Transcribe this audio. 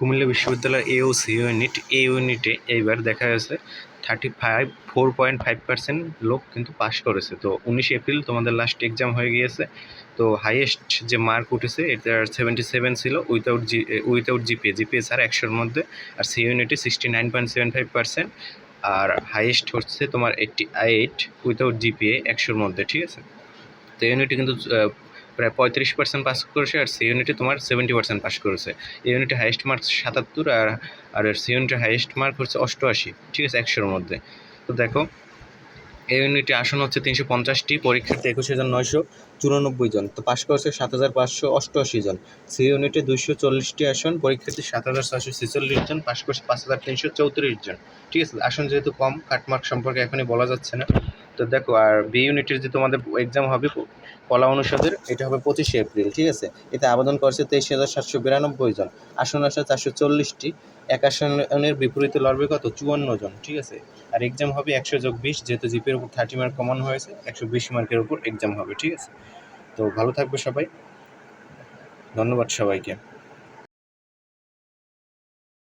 কুমিল্লা বিশ্ববিদ্যালয়ের এ ও C unit এ ইউনিটে এইবার দেখা গেছে thirty five four point five percent লোক কিন্তু পাস করেছে। তো উনিশে এপ্রিল তোমাদের লাস্ট এক্সাম হয়ে গিয়েছে। তো হাইয়েস্ট যে মার্ক উঠেছে এটা সেভেন্টি সেভেন ছিল without G without GPA GPA ছাড়া একশোর মধ্যে, আর সি ইউনিটে sixty nine point seven five percent আর হাইয়েস্ট হচ্ছে তোমার এইটটি এইট উইথাউট জিপিএ একশোর মধ্যে, ঠিক আছে? তো ইউনিটে কিন্তু প্রায় পঁয়ত্রিশ পার্সেন্ট পাস করেছে আর সি ইউনিটে তোমার সেভেন্টি পার্সেন্ট পাস করেছে। এই ইউনিটে হাইয়েস্ট মার্ক সাতাত্তর আর আর সি ইউনিটের হাইয়েস্ট মার্ক হচ্ছে অষ্টআশি, ঠিক আছে, একশোর মধ্যে। তো দেখো, এই ইউনিটে আসন হচ্ছে তিনশো পঞ্চাশটি, পরীক্ষার্থী একুশ হাজার নয়শো চুরানব্বই জন, তো পাশ করেছে সাত হাজার পাঁচশো অষ্টআশি জন। সি ইউনিটে দুইশো চল্লিশটি আসন, পরীক্ষার্থী সাত হাজার ছয়শো ছেচল্লিশ জন পাশ করছে পাঁচ হাজার তিনশো চৌত্রিশ জন। ঠিক আছে, আসন যেহেতু কম কাটমার্ক সম্পর্কে এখনই বলা যাচ্ছে না। তো দেখো, আর বি ইউনিটের যে তোমাদের এক্সাম হবে কলা অনুষদের, এটা হবে পঁচিশে এপ্রিল ঠিক আছে? এতে আবেদন করেছে তেইশ হাজার সাতশো বিরানব্বই জন, আসন আসে চারশো চল্লিশটি, এক আসনের বিপরীতে লড়বে কত? চুয়ান্ন জন, ঠিক আছে? আর এক্সাম হবে একশো যোগ বিশ, যেহেতু জিপের উপর থার্টি মার্ক কমন হয়েছে, একশো বিশ মার্কের উপর এক্সাম হবে, ঠিক আছে? তো ভালো থাকবে সবাই। ধন্যবাদ সবাইকে।